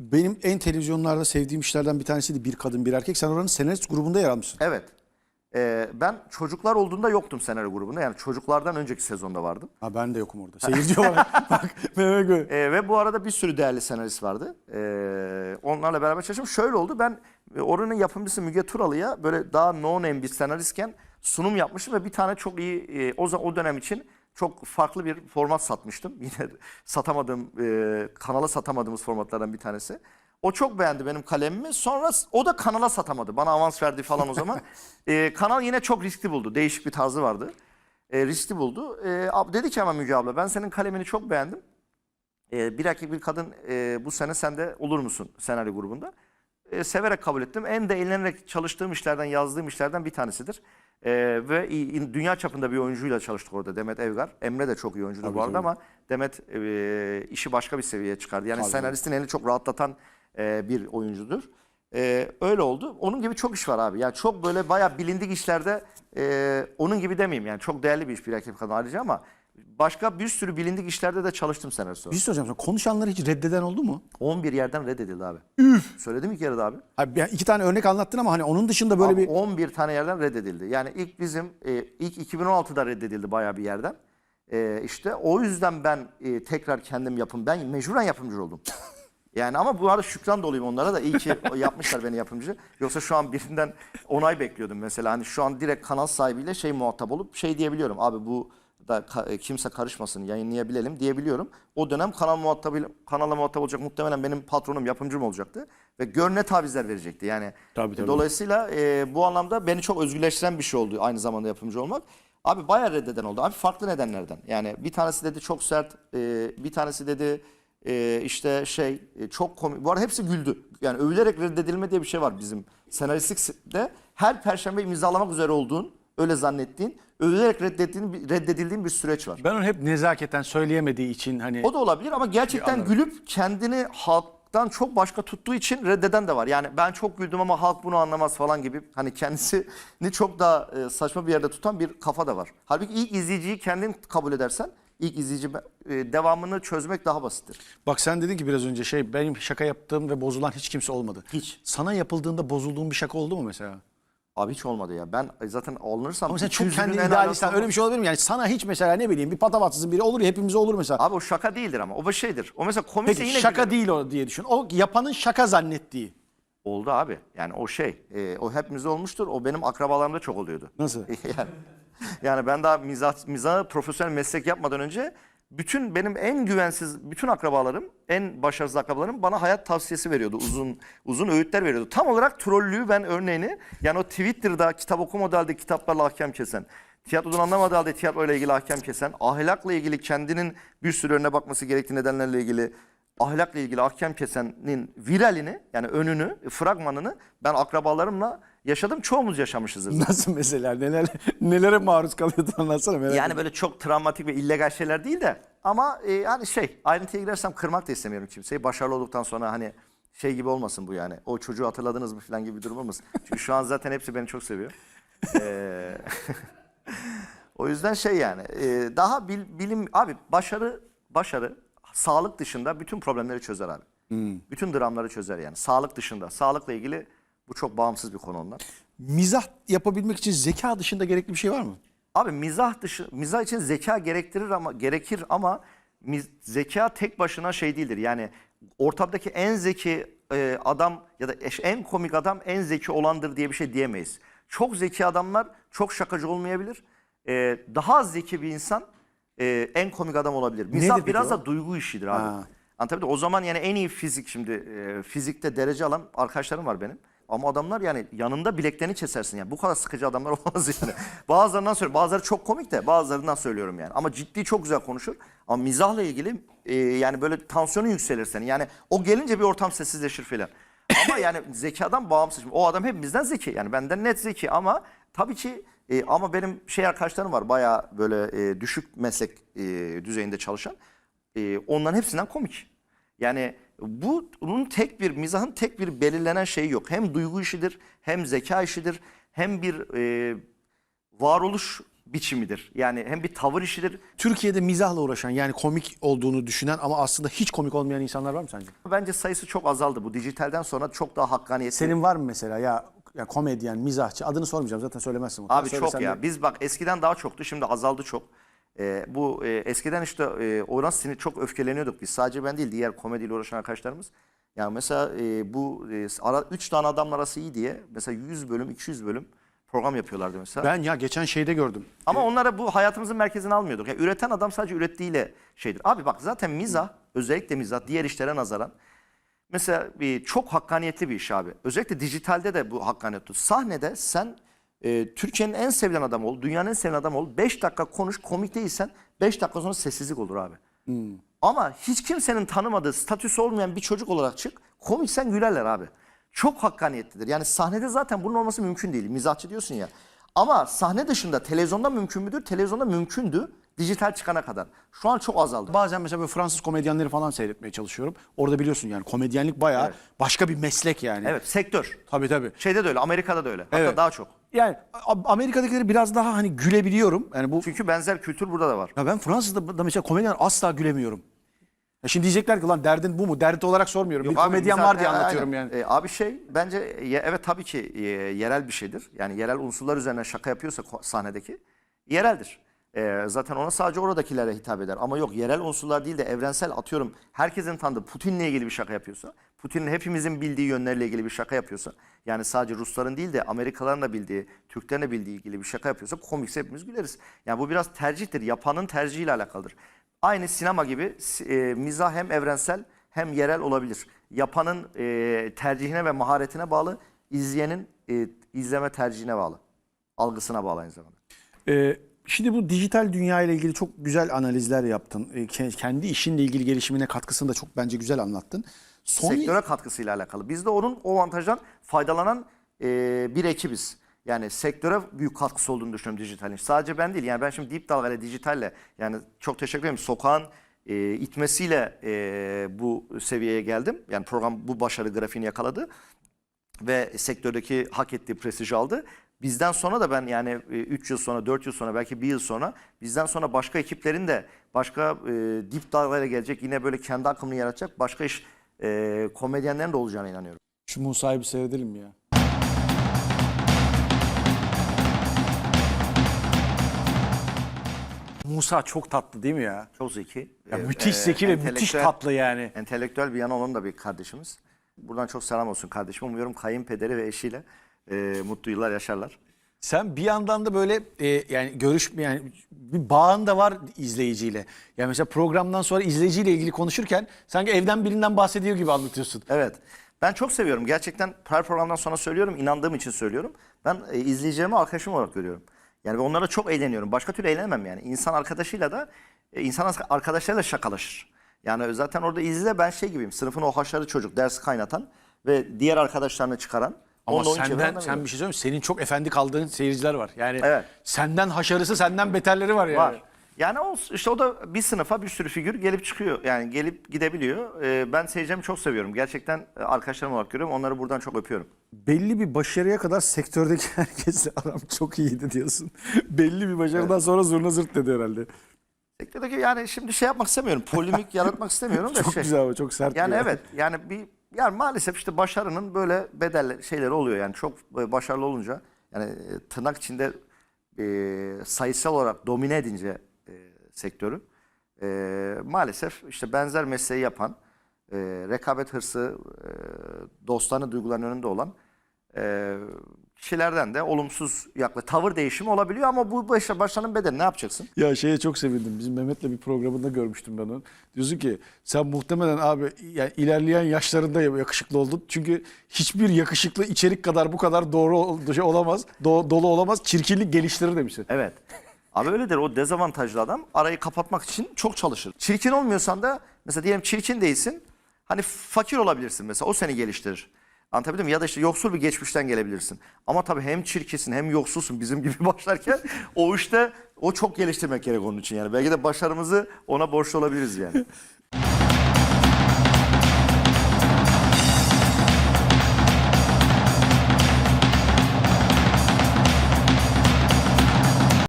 Benim en televizyonlarda sevdiğim işlerden bir tanesiydi Bir Kadın Bir Erkek. Sen oranın senarist grubunda yer almışsın. Evet. Ee, ben çocuklar olduğunda yoktum senaryo grubunda. Yani çocuklardan önceki sezonda vardım. Ha ben de yokum orada. Seyirci olarak. Bak Mehmet Gö- Ee, ve bu arada bir sürü değerli senarist vardı. Ee, onlarla beraber çalıştım. Şöyle oldu. Ben oranın yapımcısı Müge Turalı'ya böyle daha no name bir senaristken sunum yapmıştım ve bir tane çok iyi e, o o dönem için çok farklı bir format satmıştım. Yine satamadığım e, kanala satamadığımız formatlardan bir tanesi. O çok beğendi benim kalemimi. Sonra o da kanala satamadı. Bana avans verdi falan o zaman. E, kanal yine çok riskli buldu. Değişik bir tarzı vardı. E, riskli buldu. E, dedi ki ama Müge abla ben senin kalemini çok beğendim. E, bir erkek bir kadın e, bu sene sen de olur musun senaryo grubunda? E, severek kabul ettim. En de eğlenerek çalıştığım işlerden, yazdığım işlerden bir tanesidir. E, ve dünya çapında bir oyuncuyla çalıştık orada Demet Evgar. Emre de çok iyi oyuncudur bu arada tabii. ama Demet e, işi başka bir seviyeye çıkardı. Yani Tabii. senaristin elini çok rahatlatan e, bir oyuncudur. E, öyle oldu. Onun gibi çok iş var abi. Yani çok böyle bayağı bilindik işlerde e, onun gibi demeyeyim. Yani çok değerli bir iş bir bir kadın ayrıca ama başka bir sürü bilindik işlerde de çalıştım olarak. Bir şey soracağım sana. Konuşanları hiç reddeden oldu mu? 11 yerden reddedildi abi. Üf. Söyledim ilk yarıda abi. Abi yani iki tane örnek anlattın ama hani onun dışında böyle Abi bir... 11 tane yerden reddedildi. Yani ilk bizim e, ilk 2016'da reddedildi bayağı bir yerden. E, işte o yüzden ben e, tekrar kendim yapım. Ben mecburen yapımcı oldum. Yani ama bu arada şükran doluyum onlara da iyi ki yapmışlar beni yapımcı. Yoksa şu an birinden onay bekliyordum mesela. Hani şu an direkt kanal sahibiyle şey muhatap olup şey diyebiliyorum. Abi bu da e, kimse karışmasın yayınlayabilelim diyebiliyorum. O dönem kanal muhatabı kanala muhatap olacak muhtemelen benim patronum yapımcım olacaktı ve gör ne tavizler verecekti. Yani Tabii, tabii. dolayısıyla e, bu anlamda beni çok özgürleştiren bir şey oldu aynı zamanda yapımcı olmak. Abi bayağı reddeden oldu. Abi farklı nedenlerden. Yani bir tanesi dedi çok sert, e, bir tanesi dedi e, işte şey e, çok komik. Bu arada hepsi güldü. Yani övülerek reddedilme diye bir şey var bizim senaristlikte. Her perşembe imzalamak üzere olduğun, öyle zannettiğin, övülerek reddettiğin, reddedildiğin bir süreç var. Ben onu hep nezaketen söyleyemediği için hani... O da olabilir ama gerçekten gülüp kendini halktan çok başka tuttuğu için reddeden de var. Yani ben çok güldüm ama halk bunu anlamaz falan gibi hani kendisini çok daha e, saçma bir yerde tutan bir kafa da var. Halbuki ilk izleyiciyi kendin kabul edersen ilk izleyici e, devamını çözmek daha basittir. Bak sen dedin ki biraz önce şey benim şaka yaptığım ve bozulan hiç kimse olmadı. Hiç. Sana yapıldığında bozulduğun bir şaka oldu mu mesela? Abi hiç olmadı ya. Ben zaten alınırsam... Ama sen çok 200'ünün kendini en idealisten öyle bir şey olabilir mi? Yani sana hiç mesela ne bileyim bir patavatsızın biri olur ya hepimize olur mesela. Abi o şaka değildir ama. O bir şeydir. O mesela komikse Peki yine şaka gülerim. değil o diye düşün. O yapanın şaka zannettiği. Oldu abi. Yani o şey. e, o hepimizde olmuştur. O benim akrabalarımda çok oluyordu. Nasıl? yani, yani ben daha mizah, mizah profesyonel meslek yapmadan önce bütün benim en güvensiz bütün akrabalarım, en başarısız akrabalarım bana hayat tavsiyesi veriyordu. Uzun uzun öğütler veriyordu. Tam olarak trollüğü ben örneğini yani o Twitter'da kitap okumadığı halde kitaplarla ahkam kesen, tiyatrodan anlamadığı halde tiyatroyla ilgili ahkam kesen, ahlakla ilgili kendinin bir sürü önüne bakması gerektiği nedenlerle ilgili ahlakla ilgili ahkam kesenin viralini yani önünü, fragmanını ben akrabalarımla yaşadım. Çoğumuz yaşamışızdır. Nasıl mesela neler nelere maruz kalıyordu anlatsana merak Yani böyle çok travmatik ve illegal şeyler değil de ama e, yani şey ayrıntıya girersem kırmak da istemiyorum kimseyi. Başarılı olduktan sonra hani şey gibi olmasın bu yani. O çocuğu hatırladınız mı falan gibi bir durum olmasın. Çünkü şu an zaten hepsi beni çok seviyor. Ee, o yüzden şey yani e, daha bil- bilim abi başarı başarı sağlık dışında bütün problemleri çözer abi. Bütün dramları çözer yani. Sağlık dışında. Sağlıkla ilgili bu çok bağımsız bir konu onlar. Mizah yapabilmek için zeka dışında gerekli bir şey var mı? Abi mizah dışı mizah için zeka gerektirir ama gerekir ama miz- zeka tek başına şey değildir. Yani ortamdaki en zeki e, adam ya da en komik adam en zeki olandır diye bir şey diyemeyiz. Çok zeki adamlar çok şakacı olmayabilir. E, daha az zeki bir insan e, en komik adam olabilir. Mizah peki biraz da duygu işidir abi. Ha. Anlatabildim? O zaman yani en iyi fizik şimdi e, fizikte derece alan arkadaşlarım var benim. Ama adamlar yani yanında bileklerini kesersin yani. Bu kadar sıkıcı adamlar olmaz yani. Bazılarından söylüyorum. Bazıları çok komik de bazılarından söylüyorum yani. Ama ciddi çok güzel konuşur. Ama mizahla ilgili e, yani böyle tansiyonun yükselir senin. Yani o gelince bir ortam sessizleşir filan. Ama yani zekadan bağımsız. O adam hepimizden zeki. Yani benden net zeki ama tabii ki e, ama benim şey arkadaşlarım var bayağı böyle e, düşük meslek e, düzeyinde çalışan. E, onların hepsinden komik. Yani bunun tek bir mizahın tek bir belirlenen şeyi yok. Hem duygu işidir, hem zeka işidir, hem bir e, varoluş biçimidir. Yani hem bir tavır işidir. Türkiye'de mizahla uğraşan yani komik olduğunu düşünen ama aslında hiç komik olmayan insanlar var mı sence? Bence sayısı çok azaldı. Bu dijitalden sonra çok daha hakkaniyetli. Senin var mı mesela ya, ya komedyen, mizahçı adını sormayacağım zaten söylemezsin. Abi çok Söylesen ya. de- Biz bak eskiden daha çoktu şimdi azaldı çok. Ee, bu e, eskiden işte e, ona sinir çok öfkeleniyorduk biz. Sadece ben değil diğer komediyle uğraşan arkadaşlarımız. Yani mesela e, bu e, ara, üç tane adamın arası iyi diye mesela 100 bölüm 200 bölüm program yapıyorlardı mesela. Ben ya geçen şeyde gördüm. Ama onlara bu hayatımızın merkezine almıyorduk. Yani üreten adam sadece ürettiğiyle şeydir. Abi bak zaten mizah özellikle mizah diğer işlere nazaran mesela bir çok hakkaniyetli bir iş abi. Özellikle dijitalde de bu hakkaniyetli. Sahnede sen e, Türkiye'nin en sevilen adamı ol, dünyanın en sevilen adamı ol. 5 dakika konuş, komik değilsen 5 dakika sonra sessizlik olur abi. Ama hiç kimsenin tanımadığı, statüsü olmayan bir çocuk olarak çık. Komiksen gülerler abi. Çok hakkaniyetlidir. Yani sahnede zaten bunun olması mümkün değil. Mizahçı diyorsun ya. Ama sahne dışında televizyonda mümkün müdür? Televizyonda mümkündü. Dijital çıkana kadar. Şu an çok azaldı. Bazen mesela böyle Fransız komedyenleri falan seyretmeye çalışıyorum. Orada biliyorsun yani komedyenlik bayağı Evet. başka bir meslek yani. Evet sektör. Tabii tabii. Şeyde de öyle, Amerika'da da öyle. Hatta Evet. daha çok. Yani Amerika'dakileri biraz daha hani gülebiliyorum. Yani bu Çünkü benzer kültür burada da var. ya ben Fransız'da da mesela komedyen asla gülemiyorum. Ya şimdi diyecekler ki lan derdin bu mu? Dert olarak sormuyorum. bir Abi komedyen biz var zaten- diye anlatıyorum aynen. yani. E, abi şey bence ye- evet tabii ki e, yerel bir şeydir. Yani yerel unsurlar üzerinden şaka yapıyorsa ko- sahnedeki yereldir. E, zaten ona sadece oradakilere hitap eder. Ama yok yerel unsurlar değil de evrensel atıyorum herkesin tanıdığı Putin'le ilgili bir şaka yapıyorsa, Putin'in hepimizin bildiği yönleriyle ilgili bir şaka yapıyorsa, yani sadece Rusların değil de Amerikalıların da bildiği, Türklerin de bildiği ilgili bir şaka yapıyorsa komikse hepimiz güleriz. Yani bu biraz tercihtir. Yapanın tercihiyle alakalıdır. Aynı sinema gibi e, mizah hem evrensel hem yerel olabilir. Yapanın e, tercihine ve maharetine bağlı, izleyenin e, izleme tercihine bağlı. Algısına bağlı aynı zamanda. Ee, şimdi bu dijital dünya ile ilgili çok güzel analizler yaptın. Ee, ke- kendi işinle ilgili gelişimine katkısını da çok bence güzel anlattın. Son Sektöre katkısıyla alakalı. Biz de onun o avantajdan faydalanan e, bir ekibiz. Yani sektöre büyük katkısı olduğunu düşünüyorum dijitalin. Sadece ben değil. Yani ben şimdi Deep Dalga ile dijitalle yani çok teşekkür ederim. Sokağın e, itmesiyle e, bu seviyeye geldim. Yani program bu başarı grafiğini yakaladı. ve sektördeki hak ettiği prestiji aldı. Bizden sonra da ben yani 3 yıl sonra, 4 yıl sonra, belki 1 yıl sonra bizden sonra başka ekiplerin de başka e, dip dalgalara gelecek yine böyle kendi akımını yaratacak başka iş e, komedyenlerin de olacağına inanıyorum. Şu Musa'yı bir seyredelim mi ya? Musa çok tatlı değil mi ya? Çok zeki. ya e, müthiş e, zeki ve müthiş entelektüel- tatlı yani. Entelektüel bir yana olan da bir kardeşimiz. Buradan çok selam olsun kardeşim. Umuyorum kayınpederi ve eşiyle e, mutlu yıllar yaşarlar. Sen bir yandan da böyle e, yani görüş yani bir bağın da var izleyiciyle. Yani mesela programdan sonra izleyiciyle ilgili konuşurken sanki evden birinden bahsediyor gibi anlatıyorsun. Evet. Ben çok seviyorum. Gerçekten her programdan sonra söylüyorum. inandığım için söylüyorum. Ben e, izleyicilerimi arkadaşım olarak görüyorum. Yani onlara çok eğleniyorum. Başka türlü eğlenemem yani. İnsan arkadaşıyla da e, insan arkadaşlarıyla şakalaşır. Yani zaten orada izle ben şey gibiyim. Sınıfın o haşarı çocuk dersi kaynatan ve diğer arkadaşlarını çıkaran. Ama onunla oyun senden çeviren sen bir şey söyleyeyim mi? Senin çok efendi kaldığın seyirciler var. Yani Evet. senden haşarısı senden beterleri var yani. Var. Yani o işte o da bir sınıfa bir sürü figür gelip çıkıyor. Yani gelip gidebiliyor. Ee, ben seyircimi çok seviyorum. Gerçekten e, arkadaşlarım olarak görüyorum. Onları buradan çok öpüyorum. Belli bir başarıya kadar sektördeki herkesle aram çok iyiydi diyorsun. Belli bir başarıdan sonra zurna zırt dedi herhalde. Sektördeki yani şimdi şey yapmak istemiyorum. Polemik yaratmak istemiyorum da Çok şey. güzel ama çok sert. Yani bir- evet yani bir yani maalesef işte başarının böyle bedel şeyleri oluyor yani. Çok e, başarılı olunca yani e, tırnak içinde e, sayısal olarak domine edince e, sektörü e, maalesef işte benzer mesleği yapan e, rekabet hırsı e, dostlarını duyguların önünde olan e, kişilerden de olumsuz yakla tavır değişimi olabiliyor ama bu başa- başarının bedeli ne yapacaksın? Ya şeye çok sevindim. Bizim Mehmet'le bir programında görmüştüm ben onu. Diyorsun ki sen muhtemelen abi yani ilerleyen yaşlarında yakışıklı oldun. Çünkü hiçbir yakışıklı içerik kadar bu kadar doğru şey olamaz. do- dolu olamaz. Çirkinlik geliştirir demişsin. Evet. Abi öyledir o dezavantajlı adam arayı kapatmak için çok çalışır. Çirkin olmuyorsan da mesela diyelim çirkin değilsin. Hani fakir olabilirsin mesela o seni geliştirir. Anlatabildim mi? Ya da işte yoksul bir geçmişten gelebilirsin. Ama tabii hem çirkinsin hem yoksulsun bizim gibi başlarken o işte o çok geliştirmek gerek onun için yani. Belki de başarımızı ona borçlu olabiliriz yani.